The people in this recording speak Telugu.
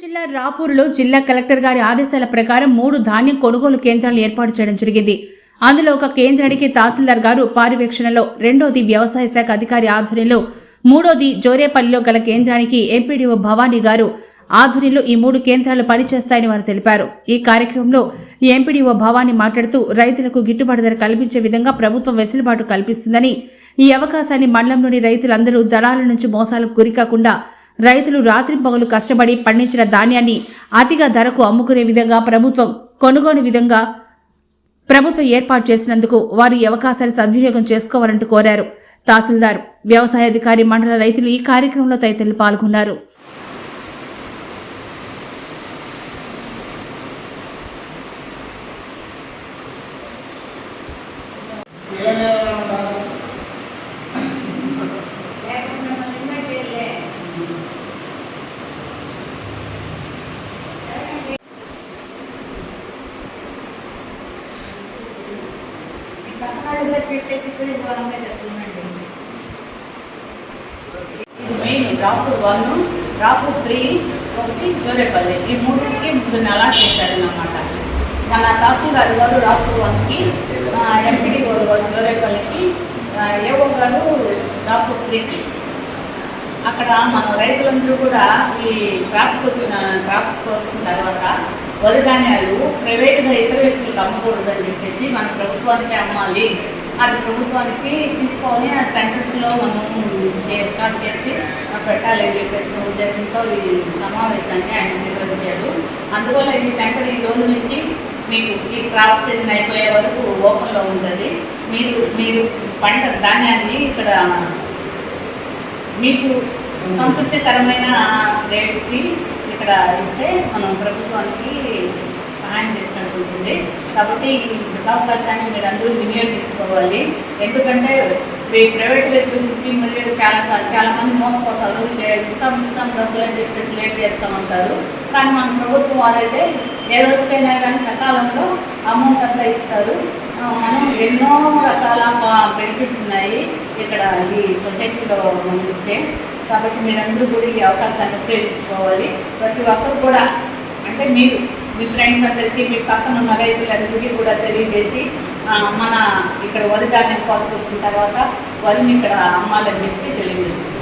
జిల్లా రాపూర్లో జిల్లా కలెక్టర్ గారి ఆదేశాల ప్రకారం మూడు ధాన్యం కొనుగోలు కేంద్రాలు ఏర్పాటు చేయడం జరిగింది. అందులో ఒక కేంద్రానికి తహసీల్దార్ గారు పర్యవేక్షణలో రెండోది వ్యవసాయ శాఖ అధికారి ఆధ్వర్యంలో మూడోది జోరేపల్లిలో గల కేంద్రానికి ఎంపీడీఓ భవానీ గారు ఆధ్వర్యంలో ఈ మూడు కేంద్రాలు పనిచేస్తాయని వారు తెలిపారు. ఈ కార్యక్రమంలో ఎంపీడీఓ భవానీ మాట్లాడుతూ రైతులకు గిట్టుబాటు ధర కల్పించే విధంగా ప్రభుత్వం వెసులుబాటు కల్పిస్తుందని ఈ అవకాశాన్ని మండలంలోని రైతులందరూ దళాల నుంచి మోసాలకు గురికాకుండా రైతులు రాత్రింపగలు కష్టపడి పండించిన ధాన్యాన్ని అతిగా ధరకు అమ్ముకునే విధంగా ప్రభుత్వం కొనుగోలు విధంగా ప్రభుత్వం ఏర్పాటు చేసినందుకు వారు ఈ అవకాశాన్ని సద్వినియోగం చేసుకోవాలంటూ కోరారు. తహసీల్దార్ వ్యవసాయ అధికారి మండల రైతులు ఈ కార్యక్రమంలో తదితరులు పాల్గొన్నారు. చెప్పేసి కూడా దూరం మీద చూడండి ఇది main Rapur one Rapur three ఒకటి జోరేపల్లి ఈ మూడింటికి ముగ్గురిని అలాట్ చేశారన్నమాట. మన తహసీల్దార్ గారు రాపూర్ వన్కి ఎంపీడీ గారు జోరేపల్లికి ఏవో గారు రాపూర్ త్రీకి అక్కడ మన రైతులందరూ కూడా ఈ క్రాప్ వచ్చిన క్రాప్ వచ్చిన తర్వాత వరి ధాన్యాలు ప్రైవేటుగా ఇతర వ్యక్తులకు అమ్మకూడదని చెప్పేసి మన ప్రభుత్వానికి అమ్మాలి. అది ప్రభుత్వానికి తీసుకొని ఆ సెంటర్స్లో మనం స్టార్ట్ చేసి పెట్టాలని చెప్పేసి ఉద్దేశంతో ఈ సమావేశాన్ని ఆయన నిర్వహించాడు అందువల్ల ఈ సెంటర్ ఈ రోజు నుంచి మీకు ఈ క్రాప్ సీజన్ అయిపోయే వరకు ఓపెన్లో ఉంటుంది. మీరు మీరు పంట ధాన్యాన్ని ఇక్కడ మీకు సంతృప్తికరమైన రేట్స్కి ఇక్కడ ఇస్తే మనం ప్రభుత్వానికి సహాయం చేసినట్టు ఉంటుంది కాబట్టి ఈ అవకాశాన్ని మీరు అందరూ వినియోగించుకోవాలి. ఎందుకంటే మీ ప్రైవేట్ వ్యక్తుల నుంచి మరియు చాలా చాలామంది చాలా మంది మోసపోతారు. ఇస్తాం ఇస్తాం డబ్బులు అని చెప్పేసి లేట్ చేస్తూ ఉంటారు. కానీ మన ప్రభుత్వం వారైతే ఏ రోజుకైనా కానీ సకాలంలో అమౌంట్ అంతా ఇస్తారు. మనం ఎన్నో రకాల బెనిఫిట్స్ ఉన్నాయి ఇక్కడ ఈ సొసైటీలో మనం ఇస్తే కాబట్టి మీరందరూ కూడా ఈ అవకాశాన్ని ఉపయోగించుకోవాలి. ప్రతి ఒక్కరు కూడా అంటే మీరు మీ ఫ్రెండ్స్ అందరికీ మీ పక్కన ఉన్న రైతులందరికీ కూడా తెలియజేసి మన ఇక్కడ వరి ధాన్యం కోతకొచ్చిన తర్వాత వరిని ఇక్కడ అమ్మాలని చెప్పి తెలియజేస్తుంది